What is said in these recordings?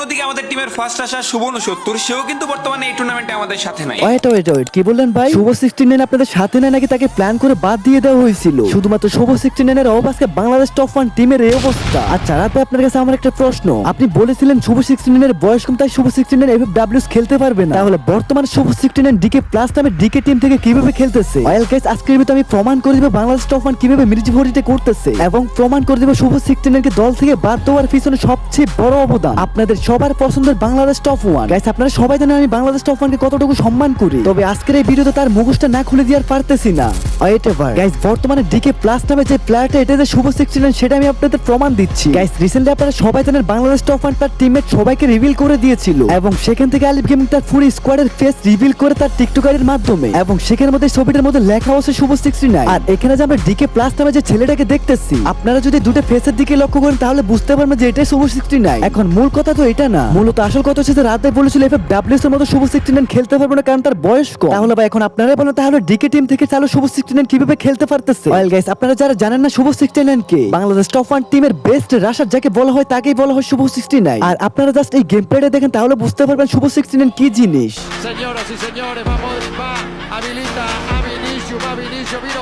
অন্যদিকে আমাদের টিমের ফার্স্ট আসা সুবর্ণ সত্তর, সেও কিন্তু বর্তমানে এই টুর্নামেন্টে আমাদের সাথে নাই। ওয়েট ওয়েট ওয়েট, কি বললেন ভাই? শুভ সিক্সটি নাইন আপনাদের সাথে না নাকি তাকে প্ল্যান করে বাদ দিয়ে দেওয়া হয়েছিল? শুধুমাত্র শুভ সিক্সটি নাইনের অভাব আজকে বাংলাদেশ টপ ওয়ান টিমের এই অবস্থা। আচ্ছা রাতে আপনার কাছে আমার একটা প্রশ্ন। আপনি বলেছিলেন শুভ সিক্সটি নাইনের বয়স কম, তাই শুভ সিক্সটি নাইন এভাবে ডাব্লিউস খেলতে পারবে না। তাহলে বর্তমানে Shuvo sixty nine DK plus নামে ডিকে টিম থেকে কীভাবে খেলতেছে? অয়েল কেস আজকের ভিতরে আমি প্রমাণ করে দিব বাংলাদেশ টপ ওয়ান কীভাবে মির্জি ভরিতে করতেছে। এবং প্রমাণ করে দিব শুভ সিক্সটি নাইনকে দল থেকে বাদ দেওয়ার পিছনে সবচেয়ে বড় অবদান। আপনাদের সবার পছন্দের বাংলাদেশ টপ ওয়ান গাইস আপনারা সবাই জানেন আমি বাংলাদেশ টপ ওয়ানকে কতটুকু সম্মান করি। তবে আজকের এই ভিডিওতে তার মুখোশটা না খুলে দিয়ে আর পারতেছি না। গাইস বর্তমানে ডিকে প্লাস নামে যে প্লেয়ারটা এটা যে শুভ সিক্সটিন সেটা আমি আপনাদের প্রমাণ দিচ্ছি। গাইস রিসেন্টলি আপনারা সবাই জানেন বাংলাদেশ টপ ওয়ান তার টিমমেট সবাইকে রিভিল করে দিয়েছিল। এবং সেখান থেকে আলিফ গেমিং তার ফুল স্কোয়াডের ফেস রিভিল করে তার টিকটকারের মাধ্যমে। এবং সেখানের মধ্যে ছবিটার মধ্যে লেখা আছে শুভ সিক্সটি আর এখানে যে আমরা ডিকে প্লাস নামে যে ছেলেটাকে দেখতেছি, আপনারা যদি দুটো ফেসের দিকে লক্ষ্য করেন, তাহলে বুঝতে পারবেন যে এটাই শুভ সিক্সটি এখন মূল কথা তো এটা না। মূলত আসল কথা হচ্ছে রাতে বলেছিল এফ ডাব্লিউএস এর মতো শুভ সিক্সটি খেলতে পারবে না, কারণ তার বয়স কম। তাহলে ভাই, এখন আপনারা বলেন, তাহলে ডিকে টিম থেকে চালু শুভ সিক্সটি কীভাবে খেলতে পারতেছে? ওয়েল গাইস আপনারা যারা জানেন না শুভ সিক্সটি কে, বাংলাদেশ টপ ওয়ান টিমের বেস্ট রাশার যাকে বলা হয়, তাকেই বলা হয় শুভ সিক্সটি নাইন আর আপনারা জাস্ট এই গেম প্লেটা দেখেন, তাহলে বুঝতে পারবেন শুভ সিক্সটি কি জিনিস।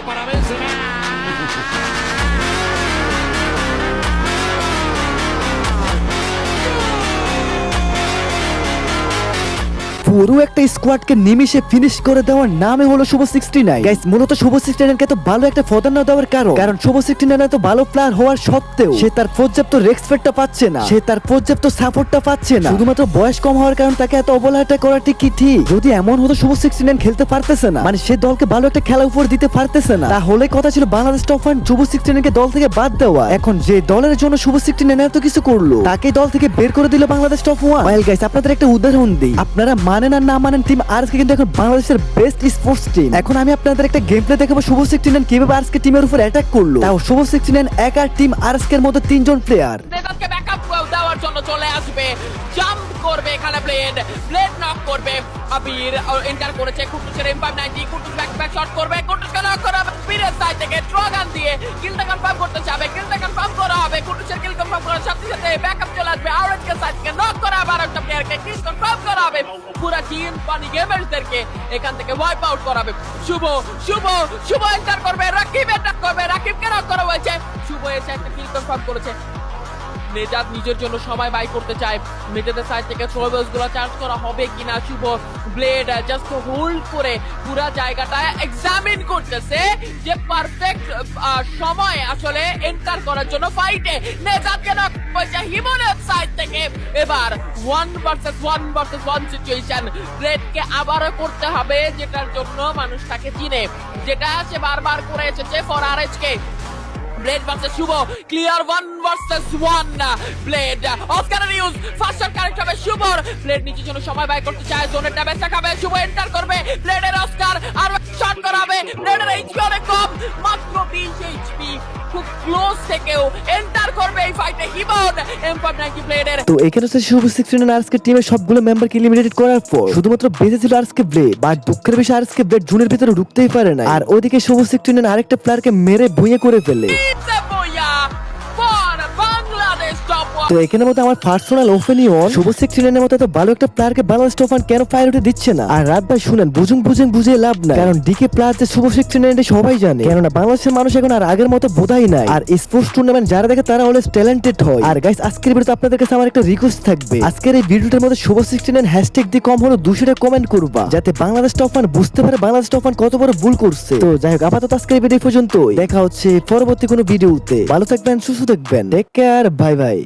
Para Benzema. পুরো একটা স্কোয়াডকে নিমিশে ফিনিশ করে দেওয়ার নামে হলো শুভ সিক্সটি নাইন গাইস মূলত শুভ সিক্সটি নাইনকে তো ভালো একটা প্রাধান্য দেওয়ার কারণ কারণ শুভ সিক্সটি নাইন এত ভালো প্লেয়ার হওয়ার সত্ত্বেও সে তার পর্যাপ্ত রেসপেক্টটা পাচ্ছে না, সে তার পর্যাপ্ত সাপোর্টটা পাচ্ছে না। শুধুমাত্র বয়স কম হওয়ার কারণে তাকে এত অবহেলাটা করাটি কি ঠিক? যদি এমন হতো শুভ সিক্সটি নাইন খেলতে পারতেছে না মানে সে দলকে ভালো একটা খেলা উপর দিতে পারতেছে না, তাহলে কথা ছিল Bangladesh top one Shuvo sixty নাইনকে দল থেকে বাদ দেওয়া। এখন যে দলের জন্য শুভ সিক্সটি নাইন এত কিছু করল তাকে দল থেকে বের করে দিল Bangladesh top one well guys আপনাদের একটা উদাহরণ দিই। আপনারা মানেন আর না মানেন টিম আরএসকে কিন্তু এখন বাংলাদেশের বেস্ট স্পোর্টস টিম এখন আমি আপনাদের একটা গেম প্লে দেখাবো, শুভ সিক্সটি নাইন কীভাবে আরএসকে টিমের উপর অ্যাটাক করল। তাও শুভ সিক্সটি নাইন একার টিম আরএসকে এর মধ্যে তিনজন প্লেয়ার দেওয়ার জন্য চলে আসবে। জাম্প করবে এখানে ব্লেড ব্লেড নক করবে। আবির এন্টার করেছে। কুটুসের এমপাম 90 কুটুস ব্যাক ব্যাক শট করবে। কুটুসকে নক করা কিল কনফার্ম করা হবে টিম পানি গেমার্সদেরকে এখান থেকে ওয়াইপ আউট করাবে। শুভ শুভ শুভ এন্টার করবে। রাকিব এন্টার করবে। রাকিব কেন করা হয়েছে। শুভ এসে একটা কিল কনফার্ম করেছে। নেজাদ নিজের জন্য সময় বাই করতে চায়। মেজাদের সাইড থেকে থ্রোবেলসগুলো চার্জ করা হবে কিনা শুভ ব্লেড জাস্ট হোল্ড করে পুরো জায়গাটা এক্সামিন করতেছে যে পারফেক্ট সময় আসলে এন্টার করার জন্য ফাইটে নেজাদকে কেন হিমনের সাইড থেকে। এবার one versus one versus one situation ব্লেডকে আবারও করতে হবে, যেটার জন্য মানুষ তাকে চিনে। যেটা সে বারবার করে এসেছে for R K blade versus Shuvo clear one versus one blade Oscar use first shot correct হবে শুভর ব্লেড নিচে জন্য সময় বাই করতে চায় জোনের ড্যামেজ দেখাবে শুভ এন্টার করবে ব্লেডের অস্কার আর শট করাবে। ব্লেডের এইচপি অনেক কম, মাত্র 20 এইচপি খুব ক্লোজ থেকেও এন্টার করবে এই ফাইটে হিমন এম5 নাইনটি ব্লেডের তো এখানে হচ্ছে শুভ সিক্সটিন আরএসকে টিমের সবগুলো মেম্বারকে এলিমিনেটেড করার পর শুধুমাত্র বেঁচে ছিল আরএসকে ব্লেড বাট দুঃখের বিষয় আরএসকে ব্লেড জুনের ভিতরে ঢুকতেই পারে না আর ওদিকে শুভ সিক্সটিন আরেকটা প্লেয়ারকে মেরে ভুঁয়ে করে ফেলে। তো এখানে মতো আমার পার্সোনাল ওপিনিয়ন শুভ সিক্সটিনের মতো এত ভালো একটা প্লেয়ারকে বাংলাদেশ টোফান কেন প্রায়োরিটি দিচ্ছে না? আর রাত ভাই শুনেন, বুঝুন বুঝুন, বুঝে লাভ নাই। কারণ ডিকে প্লেয়ার যে শুভ সিক্সটিন সবাই জানে। কেননা বাংলাদেশের মানুষ এখন আর আগের মতো বোধাই নাই। আর স্পোর্টস টুর্নামেন্ট যারা দেখে তারা অলওয়েজ ট্যালেন্টেড হয়। আর গাইস আজকের ভিডিওতে আপনাদের কাছে আমার একটা রিকোয়েস্ট থাকবে। আজকের এই ভিডিওটার মধ্যে শুভ সিক্সটিন হ্যাশট্যাগ দিয়ে কম হলো দুশোটা কমেন্ট করবা। যাতে বাংলাদেশ টফান বুঝতে পারে বাংলাদেশ টফান কত বড় ভুল করছে। তো যাই হোক, আপাতত আজকের ভিডিও পর্যন্ত দেখা হচ্ছে পরবর্তী কোনো ভিডিওতে ভালো থাকবেন, সুস্থ থাকবেন। Take care bye bye